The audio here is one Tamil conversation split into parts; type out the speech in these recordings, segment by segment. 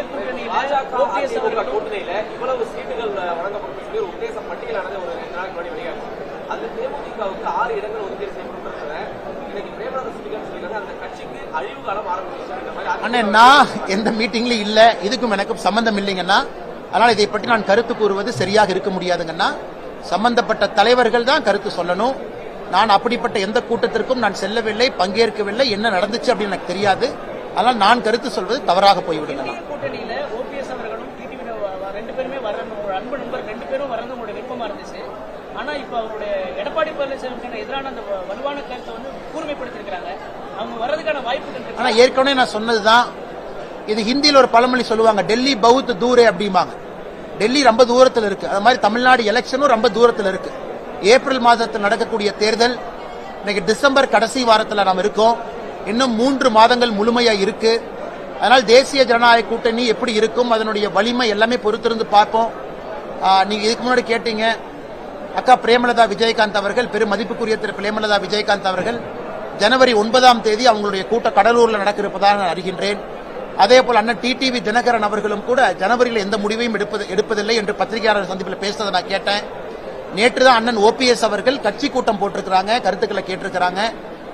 என்டிஏ கூட்டணியில் கூட்டணியில இவ்வளவு சீட்டுகள் வழங்கப்படும் சொல்லி ஒரு உத்தேச பட்டியலானது ஒரு ரெண்டு நாளைக்கு முன்னாடி வெளியாகும் அது தேமுதிகவுக்கு ஆறு இடங்கள் ஒதுக்கீடு செய்யப்பட்டிருக்கிற இன்னைக்கு பிரேமலதா ஸ்பீக்கர் சொல்லியிருக்காங்க. அந்த கட்சிக்கு அழிவு காலம் ஆரம்பிச்சு இந்த மாதிரி அண்ணே நான் எந்த மீட்டிங்லயும் இல்ல. இதுக்கும் எனக்கும் சம்பந்தம் இல்லைங்கன்னா அதனால இதை பற்றி நான் கருத்து கூறுவது சரியாக இருக்க முடியாதுங்கன்னா சம்பந்தப்பட்ட தலைவர்கள் தான் கருத்து சொல்லணும். நான் அப்படிப்பட்ட எந்த கூட்டத்திற்கும் நான் செல்லவில்லை பங்கேற்கவில்லை. என்ன நடந்துச்சு அப்படின்னு எனக்கு தெரியாது. அதனால் நான் கருத்து சொல்வது தவறாக போய்விடுங்க என்டிஏ கூட்டணியில ஓபிஎஸ் அவர்களும் டிடிவி ரெண்டு பேருமே வரணும். ஒரு அன்பு நண்பர் ரெண்டு பேரும் வரணும் உங்களுடைய விருப்பமா இருந்துச்சு. ஆனா இப்ப அவருடைய எடப்பாடி பழனிசாமிக்கு எதிரான அந்த வலுவான கருத்தை வந்து கூர்மைப்படுத்திருக்கிறாங்க அவங்க வர்றதுக்கான இருக்கு. ஆனா ஏற்கனவே நான் சொன்னதுதான். இது ஹிந்தியில் ஒரு பழமொழி சொல்லுவாங்க டெல்லி பௌத் தூரே அப்படிம்பாங்க. டெல்லி ரொம்ப தூரத்தில் இருக்கு. அது மாதிரி தமிழ்நாடு எலெக்ஷனும் ரொம்ப தூரத்தில் இருக்கு. ஏப்ரல் மாதத்தில் நடக்கக்கூடிய தேர்தல் இன்னைக்கு டிசம்பர் கடைசி வாரத்தில் நாம் இருக்கோம். இன்னும் மூன்று மாதங்கள் முழுமையா இருக்கு. அதனால் தேசிய ஜனநாயக கூட்டணி எப்படி இருக்கும் அதனுடைய வலிமை எல்லாமே பொறுத்திருந்து பார்ப்போம். நீங்கள் நீங்க இதுக்கு முன்னாடி கேட்டீங்க. அக்கா பிரேமலதா விஜயகாந்த் அவர்கள் பெரும் மதிப்புக்குரிய திரு பிரேமலதா விஜயகாந்த் அவர்கள் ஜனவரி ஒன்பதாம் தேதி அவங்களுடைய கூட்டம் கடலூரில் நடக்க இருப்பதாக நான் அறிகின்றேன். அதே போல் அண்ணன் டிடிவி தினகரன் அவர்களும் கூட ஜனவரியில் எந்த முடிவையும் எடுப்பது எடுப்பதில்லை என்று பத்திரிகையாளர் சந்திப்பில் பேசுறதை நான் கேட்டேன். நேற்று தான் அண்ணன் ஓபிஎஸ் அவர்கள் கட்சி கூட்டம் போட்டிருக்கிறாங்க கருத்துக்களை கேட்டிருக்கிறாங்க.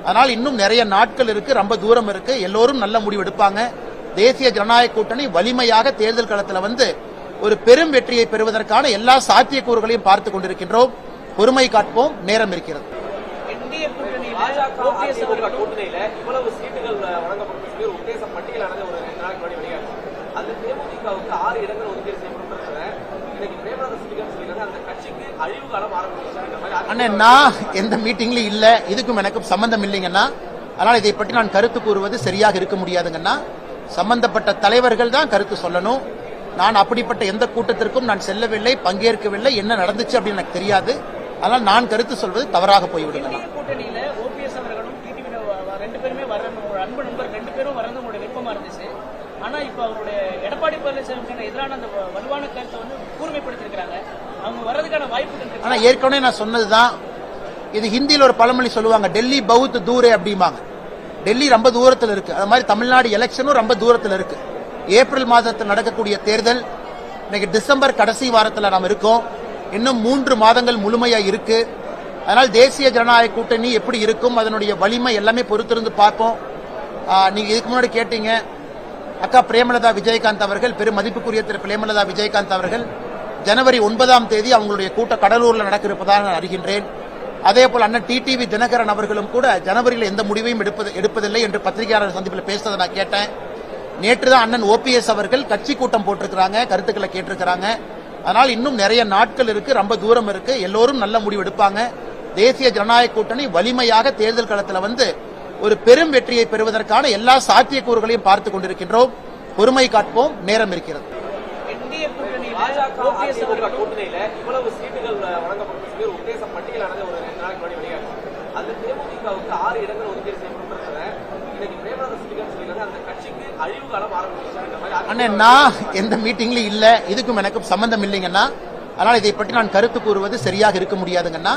அதனால் இன்னும் நிறைய நாட்கள் இருக்கு ரொம்ப தூரம் இருக்கு. எல்லோரும் நல்ல முடிவு எடுப்பாங்க. தேசிய ஜனநாயக கூட்டணி வலிமையாக தேர்தல் களத்தில் வந்து ஒரு பெரும் வெற்றியை பெறுவதற்கான எல்லா சாத்தியக்கூறுகளையும் பார்த்துக் கொண்டிருக்கின்றோம். பொறுமை காட்போம். நேரம் இருக்கிறது. பாஜக அது தேமுதிகவுக்கு ஆறு இடங்கள் ஒதுக்கீடு அண்ணே நான் எந்த மீட்டிங்லயும் இல்ல இதுக்கும் எனக்கும் சம்பந்தம் இல்லைங்கன்னா அதனால இதை பற்றி நான் கருத்து கூறுவது சரியாக இருக்க முடியாதுங்கன்னா சம்பந்தப்பட்ட தலைவர்கள் தான் கருத்து சொல்லணும் நான் அப்படிப்பட்ட எந்த கூட்டத்திற்கும் நான் செல்லவில்லை பங்கேற்கவில்லை என்ன நடந்துச்சு அப்படின்னு எனக்கு தெரியாது அதனால் நான் கருத்து சொல்வது தவறாக போய்விடுங்க என்டிஏ கூட்டணியில ஓபிஎஸ் அவர்களும் டிடிவி ரெண்டு பேருமே ஒரு அன்பு நண்பர் ரெண்டு பேரும் வரணும் உங்களுடைய விருப்பமா இருந்துச்சு ஆனா இப்ப அவருடைய எடப்பாடி பழனிசாமிக்கு எதிரான அந்த வலுவான கருத்தை வந்து கூர்மைப்படுத்திருக்கிறாங்க. அவங்க வர்றதுக்கான வாய்ப்பு ஆனா ஏற்கனவே நான் சொன்னதுதான். இது ஹிந்தியில் ஒரு பழமொழி சொல்லுவாங்க டெல்லி பௌத் தூரே அப்படிம்பாங்க. டெல்லி ரொம்ப தூரத்தில் இருக்கு. அது மாதிரி தமிழ்நாடு எலெக்ஷனும் ரொம்ப தூரத்தில் இருக்கு. ஏப்ரல் மாதத்தில் நடக்கக்கூடிய தேர்தல் இன்னைக்கு டிசம்பர் கடைசி வாரத்தில் நாம் இருக்கோம். இன்னும் மூன்று மாதங்கள் முழுமையா இருக்கு. அதனால் தேசிய ஜனநாயக கூட்டணி எப்படி இருக்கும் அதனுடைய வலிமை எல்லாமே பொறுத்திருந்து பார்ப்போம். நீங்கள் நீங்க இதுக்கு முன்னாடி கேட்டீங்க. அக்கா பிரேமலதா விஜயகாந்த் அவர்கள் பெரும் மதிப்புக்குரிய திரு பிரேமலதா விஜயகாந்த் அவர்கள் ஜனவரி ஒன்பதாம் தேதி அவங்களுடைய கூட்ட கடலூரில் நடக்க இருப்பதாக நான் அறிகின்றேன். அதே போல் அண்ணன் டிடிவி தினகரன் அவர்களும் கூட ஜனவரியில் எந்த முடிவையும் எடுப்பது எடுப்பதில்லை என்று பத்திரிகையாளர் சந்திப்பில் பேசுறதை நான் கேட்டேன். நேற்று தான் அண்ணன் ஓபிஎஸ் அவர்கள் கட்சி கூட்டம் போட்டிருக்கிறாங்க கருத்துக்களை கேட்டிருக்கிறாங்க. அதனால் இன்னும் நிறைய நாட்கள் இருக்கு ரொம்ப தூரம் இருக்கு. எல்லோரும் நல்ல முடிவு எடுப்பாங்க. தேசிய ஜனநாயக கூட்டணி வலிமையாக தேர்தல் களத்தில் வந்து ஒரு பெரும் வெற்றியை பெறுவதற்கான எல்லா சாத்தியக்கூறுகளையும் பார்த்துக் கொண்டிருக்கின்றோம். பொறுமை காட்போம். நேரம் இருக்கிறது. என்டிஏ கூட்டணியில பாஜக ஓபிஎஸ் அதிமுக அவர்களும் கூட்டணியில இவ்வளவு சீட்டுகள் வழங்கப்படும் சொல்லி ஒரு உத்தேச பட்டியலானது ஒரு ரெண்டு நாளைக்கு முன்னாடி வெளியாகும் அது தேமுதிகவுக்கு ஆறு இடங்கள் ஒதுக்கீடு செய்யப்பட்டிருக்கிற இன்னைக்கு பிரேமலதா ஸ்பீக்கர் சொல்லியிருக்காங்க. அந்த கட்சிக்கு அழிவு காலம் ஆரம்பிச்சு இந்த மாதிரி அண்ணே நான் எந்த மீட்டிங்லயும் இல்ல. இதுக்கும் எனக்கும் சம்பந்தம் இல்லைங்கன்னா அதனால இதை பற்றி நான் கருத்து கூறுவது சரியாக இருக்க முடியாதுங்கன்னா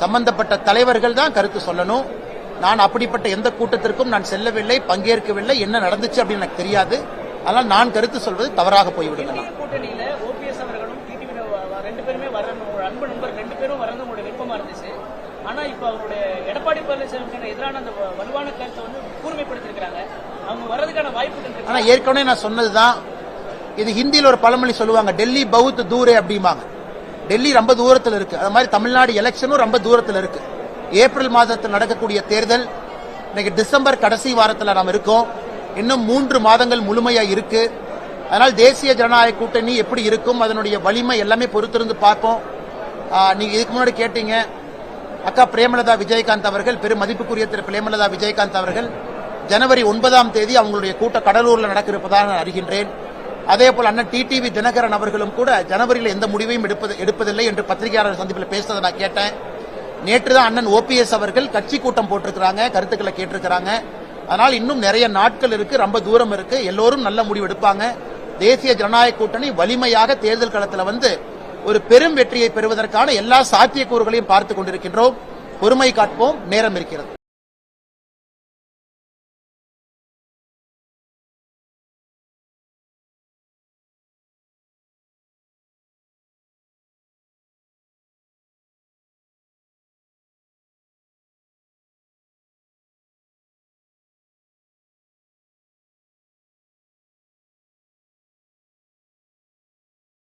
சம்பந்தப்பட்ட தலைவர்கள் தான் கருத்து சொல்லணும். நான் அப்படிப்பட்ட எந்த கூட்டத்திற்கும் நான் செல்லவில்லை பங்கேற்கவில்லை என்ன நடந்துச்சு அப்படின்னு எனக்கு தெரியாது. அதனால் நான் கருத்து சொல்வது தவறாக இருந்துச்சு. ஆனா இப்ப அவருடைய எடப்பாடி பழனிசாமிக்கு எதிரான அந்த வலுவான கருத்தை வந்து கூர்மைப்படுத்திருக்கிறாங்க அவங்க வர்றதுக்கான இருக்கு. ஆனா ஏற்கனவே நான் சொன்னதுதான் இது ஹிந்தியில் ஒரு பழமொழி சொல்லுவாங்க டெல்லி பௌத் தூரே அப்படிம்பாங்க. டெல்லி ரொம்ப தூரத்தில் இருக்கு. அது மாதிரி தமிழ்நாடு எலெக்ஷனும் ரொம்ப தூரத்தில் இருக்கு. ஏப்ரல் மாதத்தில் நடக்கக்கூடிய தேர்தல் இன்னைக்கு டிசம்பர் கடைசி வாரத்தில் நாம் இருக்கோம். இன்னும் மூன்று மாதங்கள் முழுமையாக இருக்கு. அதனால் தேசிய ஜனநாயக கூட்டணி எப்படி இருக்கும் அதனுடைய வலிமை எல்லாமே பொறுத்திருந்து பார்ப்போம். நீங்கள் இதுக்கு முன்னாடி கேட்டீங்க அக்கா பிரேமலதா விஜயகாந்த் அவர்கள் பெரும் மதிப்புக்குரிய திரு பிரேமலதா விஜயகாந்த் அவர்கள் ஜனவரி ஒன்பதாம் தேதி அவங்களுடைய கூட்டம் கடலூரில் நடக்க இருப்பதாக நான் அறிகின்றேன். அதே போல் அண்ணன் டிடிவி தினகரன் அவர்களும் கூட ஜனவரியில் எந்த முடிவையும் எடுப்பது எடுப்பதில்லை என்று பத்திரிகையாளர் சந்திப்பில் பேசுறதை நான் கேட்டேன். நேற்று தான் அண்ணன் ஓபிஎஸ் அவர்கள் கட்சி கூட்டம் போட்டிருக்கிறாங்க கருத்துக்களை கேட்டிருக்கிறாங்க. அதனால் இன்னும் நிறைய நாட்கள் இருக்கு ரொம்ப தூரம் இருக்கு. எல்லோரும் நல்ல முடிவு எடுப்பாங்க. தேசிய ஜனநாயக கூட்டணி வலிமையாக தேர்தல் களத்தில் வந்து ஒரு பெரும் வெற்றியை பெறுவதற்கான எல்லா சாத்தியக்கூறுகளையும் பார்த்துக் கொண்டிருக்கின்றோம். பொறுமை காட்போம். நேரம் இருக்கிறது.